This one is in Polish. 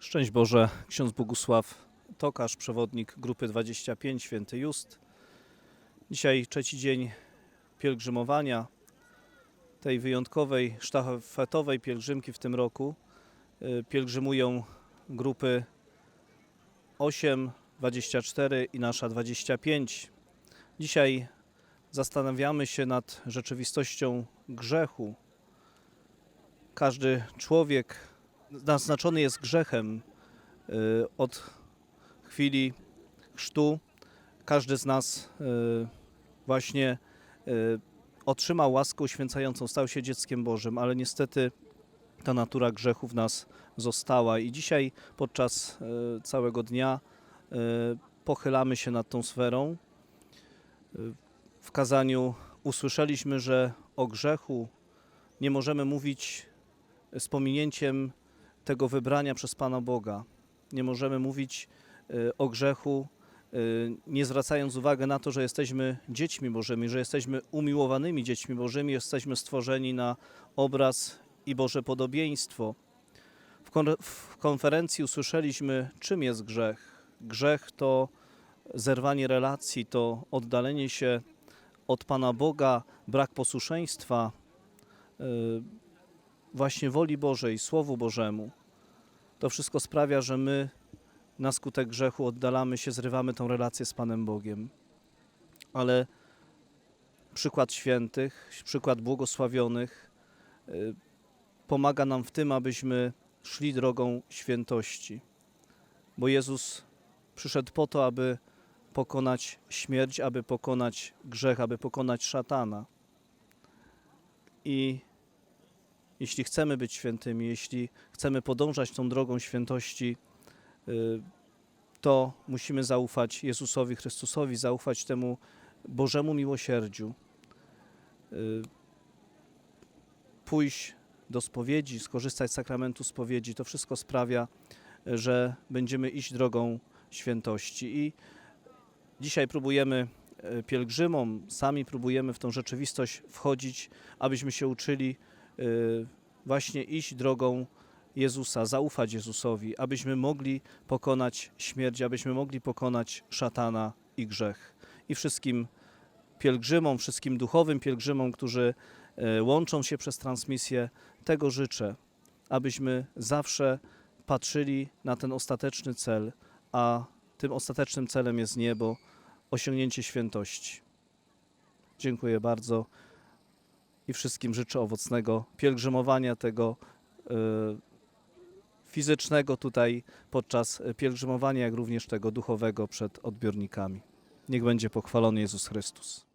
Szczęść Boże, ksiądz Bogusław Tokarz, przewodnik grupy 25, święty Just. Dzisiaj trzeci dzień pielgrzymowania, tej wyjątkowej, sztafetowej pielgrzymki w tym roku. Y, Pielgrzymują grupy 8, 24 i nasza 25. Dzisiaj zastanawiamy się nad rzeczywistością grzechu. Każdy człowiek naznaczony jest grzechem y, od chwili chrztu. Każdy z nas y, właśnie y, otrzymał łaskę uświęcającą, stał się dzieckiem Bożym, ale niestety ta natura grzechu w nas została i dzisiaj podczas całego dnia pochylamy się nad tą sferą. W kazaniu usłyszeliśmy, że o grzechu nie możemy mówić z pominięciem tego wybrania przez Pana Boga. Nie możemy mówić y, o grzechu, y, nie zwracając uwagi na to, że jesteśmy dziećmi Bożymi, że jesteśmy umiłowanymi dziećmi Bożymi, jesteśmy stworzeni na obraz i Boże podobieństwo. W, kon- w konferencji usłyszeliśmy, czym jest grzech. Grzech to zerwanie relacji, to oddalenie się od Pana Boga, brak posłuszeństwa, y, właśnie woli Bożej, Słowu Bożemu. To wszystko sprawia, że my na skutek grzechu oddalamy się, zrywamy tą relację z Panem Bogiem. Ale przykład świętych, przykład błogosławionych y, pomaga nam w tym, abyśmy szli drogą świętości. Bo Jezus przyszedł po to, aby pokonać śmierć, aby pokonać grzech, aby pokonać szatana. I jeśli chcemy być świętymi, jeśli chcemy podążać tą drogą świętości, y, to musimy zaufać Jezusowi Chrystusowi, zaufać temu Bożemu miłosierdziu, y, pójść do spowiedzi, skorzystać z sakramentu spowiedzi. To wszystko sprawia, że będziemy iść drogą świętości. I dzisiaj próbujemy e, pielgrzymom, sami próbujemy w tą rzeczywistość wchodzić, abyśmy się uczyli y, właśnie iść drogą Jezusa, zaufać Jezusowi, abyśmy mogli pokonać śmierć, abyśmy mogli pokonać szatana i grzech. I wszystkim pielgrzymom, wszystkim duchowym pielgrzymom, którzy e, łączą się przez transmisję, tego życzę, abyśmy zawsze patrzyli na ten ostateczny cel, a tym ostatecznym celem jest niebo, osiągnięcie świętości. Dziękuję bardzo i wszystkim życzę owocnego pielgrzymowania tego e, fizycznego tutaj podczas pielgrzymowania, jak również tego duchowego przed odbiornikami. Niech będzie pochwalony Jezus Chrystus.